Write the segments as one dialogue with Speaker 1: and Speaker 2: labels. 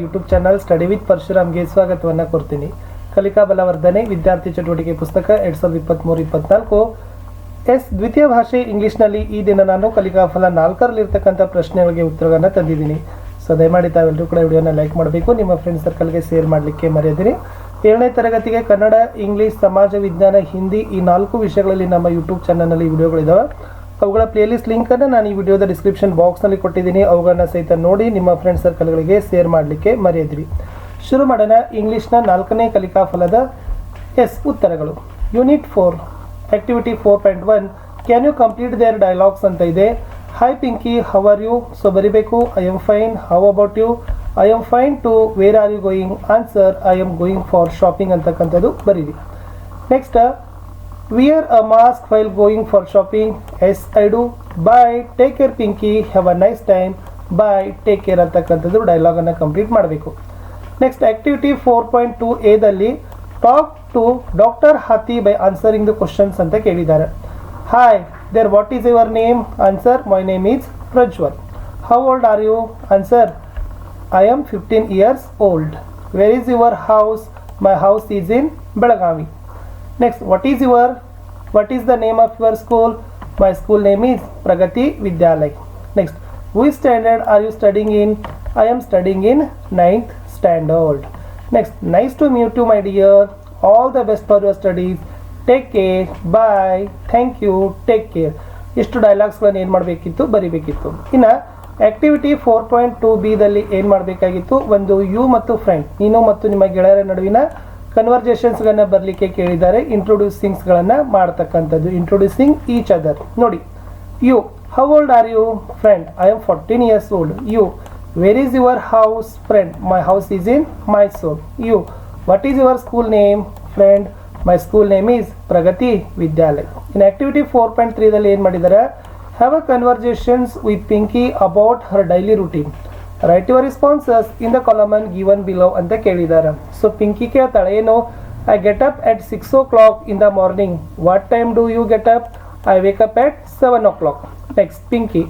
Speaker 1: YouTube channel study with ಪರಶುರಾಮ್ಗೆ ಸ್ವಾಗತವನ್ನು ಕೊಡ್ತೀನಿ. ಕಲಿಕಾ ಬಲವರ್ಧನೆ, ವಿದ್ಯಾರ್ಥಿ ಚಟುವಟಿಕೆ ಪುಸ್ತಕ, ಎರಡ್ ಸಾವಿರದ ಇಪ್ಪತ್ತ್ಮೂರು ಇಪ್ಪತ್ನಾಲ್ಕು. ಎಸ್, ದ್ವಿತೀಯ ಭಾಷೆ ಇಂಗ್ಲೀಷ್ನಲ್ಲಿ ಈ ದಿನ ನಾನು ಕಲಿಕಾ ಫಲ ನಾಲ್ಕರಲ್ಲಿರ್ತಕ್ಕಂಥ ಪ್ರಶ್ನೆಗಳಿಗೆ ಉತ್ತರಗಳನ್ನು ತಂದಿದ್ದೀನಿ. ಸೊ, ದಯಮಾಡಿ ತಾವೆಲ್ಲರೂ ಕೂಡ ವಿಡಿಯೋನ ಲೈಕ್ ಮಾಡಬೇಕು. ನಿಮ್ಮ ಫ್ರೆಂಡ್ ಸರ್ಕಲ್ಗೆ ಶೇರ್ ಮಾಡಲಿಕ್ಕೆ ಮರೆಯದಿರಿ. ಏಳನೇ ತರಗತಿಗೆ ಕನ್ನಡ, ಇಂಗ್ಲೀಷ್, ಸಮಾಜ, ವಿಜ್ಞಾನ, ಹಿಂದಿ ಈ ನಾಲ್ಕು ವಿಷಯಗಳಲ್ಲಿ ನಮ್ಮ ಯೂಟ್ಯೂಬ್ ಚಾನಲ್ನಲ್ಲಿ ವಿಡಿಯೋಗಳಿದ್ದಾವೆ ಅವುಗಳ ಪ್ಲೇಲಿಸ್ಟ್ ಲಿಂಕನ್ನು ನಾನು ಈ ವಿಡಿಯೋದ ಡಿಸ್ಕ್ರಿಪ್ಷನ್ ಬಾಕ್ಸ್ನಲ್ಲಿ ಕೊಟ್ಟಿದ್ದೀನಿ. ಅವುಗಳನ್ನು ಸಹಿತ ನೋಡಿ ನಿಮ್ಮ ಫ್ರೆಂಡ್ ಸರ್ಕಲ್ಗಳಿಗೆ ಶೇರ್ ಮಾಡಲಿಕ್ಕೆ ಮರೆಯದಿರಿ. ಶುರು ಮಾಡೋಣ. ಇಂಗ್ಲೀಷ್ನ ನಾಲ್ಕನೇ ಕಲಿಕಾ ಫಲದ ಎಸ್ ಉತ್ತರಗಳು. Unit four activity four point one can you complete their dialogues ಅಂತ ಇದೆ. Hi Pinky how are you so ಬರಿಬೇಕು. I am fine how about you I am fine too where are you going answer I am going for shopping ಅಂತಕ್ಕಂಥದ್ದು ಬರೀರಿ. Next wear a mask while going for shopping yes I do bye take care Pinky have a nice time bye take care ಅಂತಕ್ಕಂಥದ್ದು ಡೈಲಾಗನ್ನು complete ಮಾಡಬೇಕು. Next activity four point two ಎದಲ್ಲಿ talk to doctor ಹಾತಿ by answering the questions ಅಂತ ಕೇಳಿದ್ದಾರೆ. Hi there what is your name answer my name is Prajwal how old are you answer I am fifteen years old where is your house my house is in Belagavi next what is your what is the name of your school my school name is Pragati Vidyalaya next which standard are you studying in I am studying in ninth standard next nice to meet you too my dear all the best for your studies take care bye thank you take care ಇಷ್ಟು ಡೈಲಾಗ್ಸ್ಗಳನ್ನು ಏನು ಮಾಡಬೇಕಿತ್ತು? ಬರಿಬೇಕಿತ್ತು. ಇನ್ನು activity four point two ಬಿದಲ್ಲಿ ಏನು ಮಾಡಬೇಕಾಗಿತ್ತು? ಒಂದು ಯು ಮತ್ತು ಫ್ರೆಂಡ್ ನೀನು ಮತ್ತು ನಿಮ್ಮ ಗೆಳೆಯರ ನಡುವಿನ ಕನ್ವರ್ಜೇಷನ್ಸ್ಗಳನ್ನ ಬರಲಿಕ್ಕೆ ಕೇಳಿದ್ದಾರೆ ಇಂಟ್ರೊಡ್ಯೂಸಿಂಗ್ಸ್ಗಳನ್ನು ಮಾಡ್ತಕ್ಕಂಥದ್ದು. ಇಂಟ್ರೊಡ್ಯೂಸಿಂಗ್ ಈಚ್ ಅದರ್ ನೋಡಿ you how old are you friend I am fourteen years old you where is your house friend my house is in Mysuru you what is your school name friend my school name is Pragati Vidyalaya in activity four point ತ್ರೀದಲ್ಲಿ ಏನು ಮಾಡಿದ್ದಾರೆ? Have a conversations with Pinky about her daily routine write your responses in the column given below ಅಂತ ಕೇಳಿದ್ದಾರೆ so Pinky ಕೇಳ್ತಾಳೆ ಏನು I get up at six o'clock in the morning what time do you get up I wake up at seven o'clock next Pinky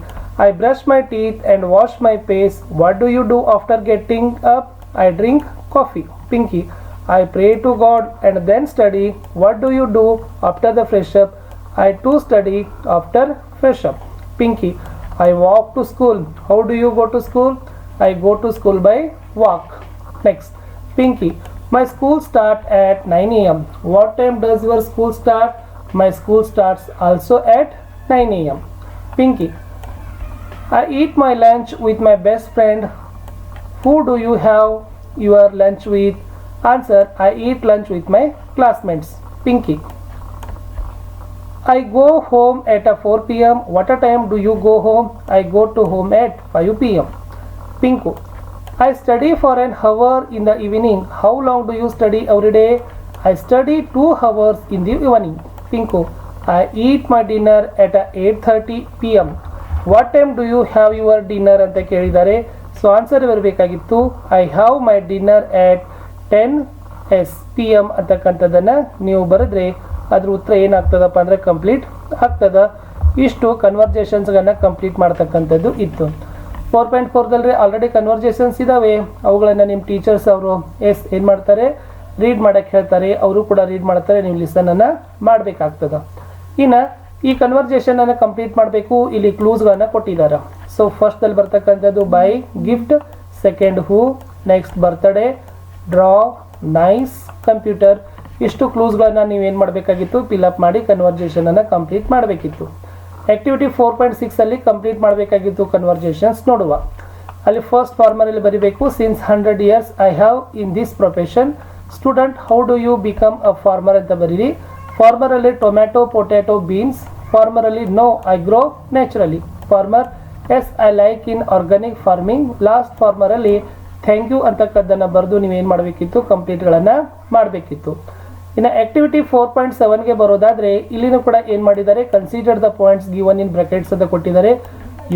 Speaker 1: I brush my teeth and wash my face what do you do after getting up I drink coffee Pinky I pray to God and then study. What do you do after the fresh up? I too study after fresh up. Pinky, I walk to school. How do you go to school? I go to school by walk. Next, Pinky, my school start at 9 a.m. What time does your school start? My school starts also at 9 a.m. Pinky, I eat my lunch with my best friend. Who do you have your lunch with? Answer I eat lunch with my classmates. Pinky. I go home at a 4 pm. What a time do you go home? I go to home at 5 pm. Pinku. I study for an hour in the evening how long do you study every day I study two hours in the evening Pinku I eat my dinner at a eight thirty P M what time do you have your dinner ಅಂತ ಕೇಳಿದ್ದಾರೆ so answer ಬರಬೇಕಾಗಿತ್ತು I have my dinner at ten S P M ಅಂತಕ್ಕಂಥದ್ದನ್ನು ನೀವು ಬರೆದ್ರೆ ಅದ್ರ ಉತ್ತರ ಏನಾಗ್ತದಪ್ಪ ಅಂದರೆ complete ಆಗ್ತದ. ಇಷ್ಟು ಕನ್ವರ್ಜೇಷನ್ಸ್ಗಳನ್ನು ಕಂಪ್ಲೀಟ್ ಮಾಡ್ತಕ್ಕಂಥದ್ದು ಇತ್ತು. ಫೋರ್ ಪಾಯಿಂಟ್ ಫೋರ್ದಲ್ಲಿ ಆಲ್ರೆಡಿ ಕನ್ವರ್ಜೇಷನ್ಸ್ ಇದ್ದಾವೆ ಅವುಗಳನ್ನು ನಿಮ್ಮ ಟೀಚರ್ಸ್ ಅವರು ಎಸ್ ಏನು ಮಾಡ್ತಾರೆ? ರೀಡ್ ಮಾಡೋಕ್ಕೆ ಹೇಳ್ತಾರೆ. ಅವರು ಕೂಡ ರೀಡ್ ಮಾಡ್ತಾರೆ, ನೀವು ಲಿಸನನ್ನು ಮಾಡಬೇಕಾಗ್ತದೆ. ಇನ್ನು ಈ ಕನ್ವರ್ಜೇಷನನ್ನು ಕಂಪ್ಲೀಟ್ ಮಾಡಬೇಕು. ಇಲ್ಲಿ ಕ್ಲೂಸ್ಗಳನ್ನು ಕೊಟ್ಟಿದ್ದಾರೆ ಸೊ ಫಸ್ಟಲ್ಲಿ ಬರ್ತಕ್ಕಂಥದ್ದು buy gift second who next birthday draw nice computer ಇಷ್ಟು ಕ್ಲೂಸ್ಗಳನ್ನ ನೀವೇನು ಮಾಡಬೇಕಾಗಿತ್ತು? ಫಿಲಪ್ ಮಾಡಿ ಕನ್ವರ್ಜೇಷನನ್ನು ಕಂಪ್ಲೀಟ್ ಮಾಡಬೇಕಿತ್ತು. ಆಕ್ಟಿವಿಟಿ ಫೋರ್ ಪಾಯಿಂಟ್ ಸಿಕ್ಸಲ್ಲಿ ಕಂಪ್ಲೀಟ್ ಮಾಡಬೇಕಾಗಿತ್ತು ಕನ್ವರ್ಜೇಷನ್ಸ್ ನೋಡುವ. ಅಲ್ಲಿ ಫಸ್ಟ್ ಫಾರ್ಮರಲ್ಲಿ ಬರೀಬೇಕು since hundred years I have in this profession student how do you become a farmer ಅಂತ ಬರೀರಿ. ಫಾರ್ಮರಲ್ಲಿ tomato potato beans ಫಾರ್ಮರಲ್ಲಿ no I grow naturally farmer yes I like in organic farming last ಫಾರ್ಮರಲ್ಲಿ thank you ಅಂತಕ್ಕದ್ದನ್ನು ಬರೆದು ನೀವೇನು ಮಾಡಬೇಕಿತ್ತು? ಕಂಪ್ಲೀಟ್ಗಳನ್ನು ಮಾಡಬೇಕಿತ್ತು. ಇನ್ನು ಆಕ್ಟಿವಿಟಿ ಫೋರ್ ಪಾಯಿಂಟ್ ಸೆವೆನ್ಗೆ ಬರೋದಾದರೆ ಇಲ್ಲಿನೂ ಕೂಡ ಏನು ಮಾಡಿದ್ದಾರೆ consider the points given in brackets ಅಂತ ಕೊಟ್ಟಿದ್ದಾರೆ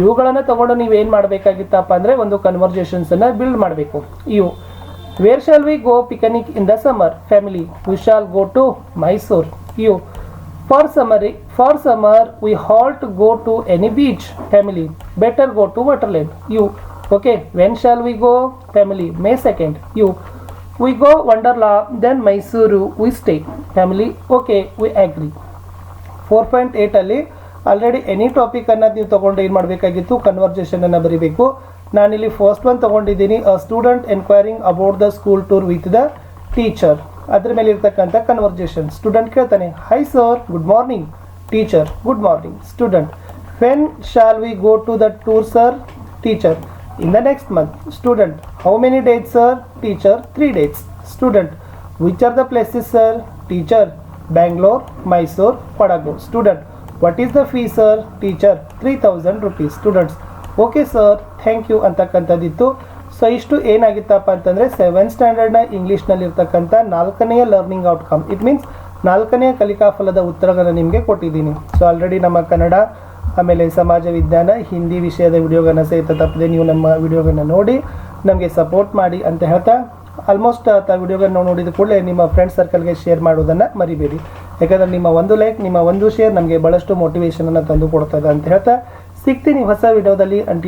Speaker 1: ಇವುಗಳನ್ನು ತಗೊಂಡು ಏನು ಮಾಡಬೇಕಾಗಿತ್ತಪ್ಪ ಅಂದರೆ ಒಂದು ಕನ್ವರ್ಜೇಷನ್ಸನ್ನು ಬಿಲ್ಡ್ ಮಾಡಬೇಕು ಇವು where shall we go picnic in the summer family we shall go to Mysuru ಇವು for summer for summer we halt go to any beach family better go to waterland you Okay, when shall we go? Family, May 2nd. You. We go Wonderla, then Mysuru, we stay. Family okay we agree four point ಏಯ್ಟಲ್ಲಿ already any topic ನೀವು ತೊಗೊಂಡು ಏನು ಮಾಡಬೇಕಾಗಿತ್ತು? ಕನ್ವರ್ಜೇಷನನ್ನು ಬರೀಬೇಕು. ನಾನಿಲ್ಲಿ first one ತೊಗೊಂಡಿದ್ದೀನಿ a student enquiring about the school tour with the teacher ಅದ್ರ ಮೇಲೆ ಇರ್ತಕ್ಕಂಥ ಕನ್ವರ್ಜೇಷನ್ ಸ್ಟೂಡೆಂಟ್ ಕೇಳ್ತಾನೆ hi sir good morning teacher good morning student when shall we go to the tour sir teacher in the next month student how many sir teacher three dates student which are the places sir teacher Bangalore Mysuru Kodagu student what is the fee sir teacher three thousand rupees students okay sir thank you ಅಂತಕ್ಕಂಥದ್ದಿತ್ತು. So ಇಷ್ಟು ಏನಾಗಿತ್ತಪ್ಪ ಅಂತಂದರೆ seven ಸ್ಟ್ಯಾಂಡರ್ಡ್ನ ಇಂಗ್ಲೀಷ್ನಲ್ಲಿರ್ತಕ್ಕಂಥ ನಾಲ್ಕನೆಯ learning outcome it means ನಾಲ್ಕನೆಯ ಕಲಿಕಾ ಫಲದ ಉತ್ತರಗಳನ್ನು ನಿಮಗೆ ಕೊಟ್ಟಿದ್ದೀನಿ. ಸೊ ಆಲ್ರೆಡಿ ನಮ್ಮ ಕನ್ನಡ ಆಮೇಲೆ ಸಮಾಜ ವಿಜ್ಞಾನ, ಹಿಂದಿ ವಿಷಯದ ವಿಡಿಯೋಗಳನ್ನು ಸಹಿತ ತಪ್ಪದೆ ನೀವು ನಮ್ಮ ವಿಡಿಯೋಗಳನ್ನು ನೋಡಿ ನಮಗೆ ಸಪೋರ್ಟ್ ಮಾಡಿ ಅಂತ ಹೇಳ್ತಾ ಆಲ್ಮೋಸ್ಟ್ ಆ ವಿಡಿಯೋಗಳನ್ನು ನೋಡಿದ ಕೂಡಲೇ ನಿಮ್ಮ ಫ್ರೆಂಡ್ ಸರ್ಕಲ್ಗೆ ಶೇರ್ ಮಾಡೋದನ್ನು ಮರಿಬೇಡಿ. ಯಾಕಂದರೆ ನಿಮ್ಮ ಒಂದು ಲೈಕ್ ನಿಮ್ಮ ಒಂದು ಶೇರ್ ನಮಗೆ ಭಾಳಷ್ಟು ಮೋಟಿವೇಶನನ್ನು ತಂದು ಕೊಡ್ತದೆ ಅಂತ ಹೇಳ್ತಾ ಸಿಗ್ತೀನಿ ಹೊಸ ವಿಡಿಯೋದಲ್ಲಿ. ಅಂಟಿ